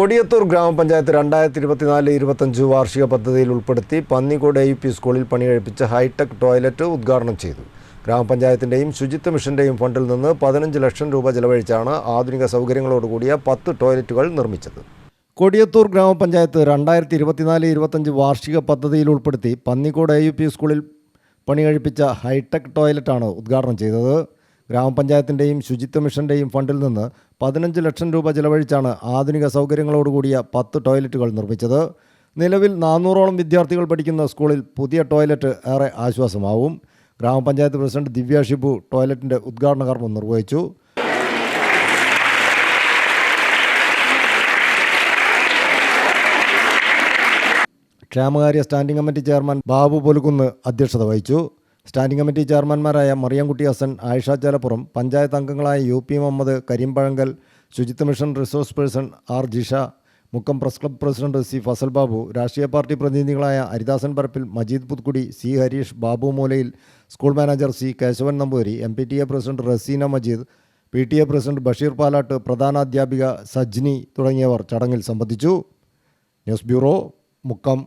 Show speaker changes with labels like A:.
A: കൊടിയത്തൂർ ഗ്രാമപഞ്ചായത്ത് രണ്ടായിരത്തി ഇരുപത്തിനാല് ഇരുപത്തഞ്ച് വാർഷിക പദ്ധതിയിൽ ഉൾപ്പെടുത്തി പന്നിക്കോട് എ പി സ്കൂളിൽ പണികഴിപ്പിച്ച ഹൈടെക് ടോയ്ലറ്റ് ഉദ്ഘാടനം ചെയ്തു. ഗ്രാമപഞ്ചായത്തിന്റെയും ശുചിത്വ മിഷന്റെയും ഫണ്ടിൽ നിന്ന് പതിനഞ്ച് ലക്ഷം രൂപ ചെലവഴിച്ചാണ് ആധുനിക സൗകര്യങ്ങളോടുകൂടിയ പത്ത് ടോയ്ലറ്റുകൾ നിർമ്മിച്ചത്. കൊടിയത്തൂർ ഗ്രാമപഞ്ചായത്ത് രണ്ടായിരത്തി ഇരുപത്തിനാല് ഇരുപത്തഞ്ച് വാർഷിക പദ്ധതിയിൽ ഉൾപ്പെടുത്തി പന്നിക്കോട് എ യു പി സ്കൂളിൽ പണികഴിപ്പിച്ച ഹൈടെക് ടോയ്ലറ്റാണ് ഉദ്ഘാടനം ചെയ്തത്. ഗ്രാമപഞ്ചായത്തിന്റെയും ശുചിത്വ മിഷന്റെയും ഫണ്ടിൽ നിന്ന് പതിനഞ്ച് ലക്ഷം രൂപ ചിലവഴിച്ചാണ് ആധുനിക സൗകര്യങ്ങളോടുകൂടിയ പത്ത് ടോയ്ലറ്റുകൾ നിർമ്മിച്ചത്. നിലവിൽ നാനൂറോളം വിദ്യാർത്ഥികൾ പഠിക്കുന്ന സ്കൂളിൽ പുതിയ ടോയ്ലറ്റ് ഏറെ ആശ്വാസമാവും. ഗ്രാമപഞ്ചായത്ത് പ്രസിഡന്റ് ദിവ്യ ഷിബു ടോയ്ലറ്റിന്റെ ഉദ്ഘാടന കർമ്മം നിർവഹിച്ചു. ക്ഷേമകാര്യ standing committee chairman Babu Polukkunnu അധ്യക്ഷത വഹിച്ചു. സ്റ്റാൻഡിംഗ് കമ്മിറ്റി ചെയർമാൻമാരായ മറിയംകുട്ടി ഹസൻ ആയിഷ ചലപ്പുറം പഞ്ചായത്ത് അംഗങ്ങളായ യു പി മുഹമ്മദ് കരിമ്പഴങ്കൽ ശുചിത്വ mission resource person R Jisha Mukkam press club president C Fasal Babu രാഷ്ട്രീയ party പ്രതിനിധികളായ Haridasan Parappil Majeed Puthukudi C Harish Babu Moolayil school manager C Kesavan Namboori M P T A president Raseena Majeed P T A president Basheer Palatt പ്രധാനാധ്യാപിക Sajni തുടങ്ങിയവർ ചടങ്ങിൽ സംബന്ധിച്ചു. News bureau Mukkam.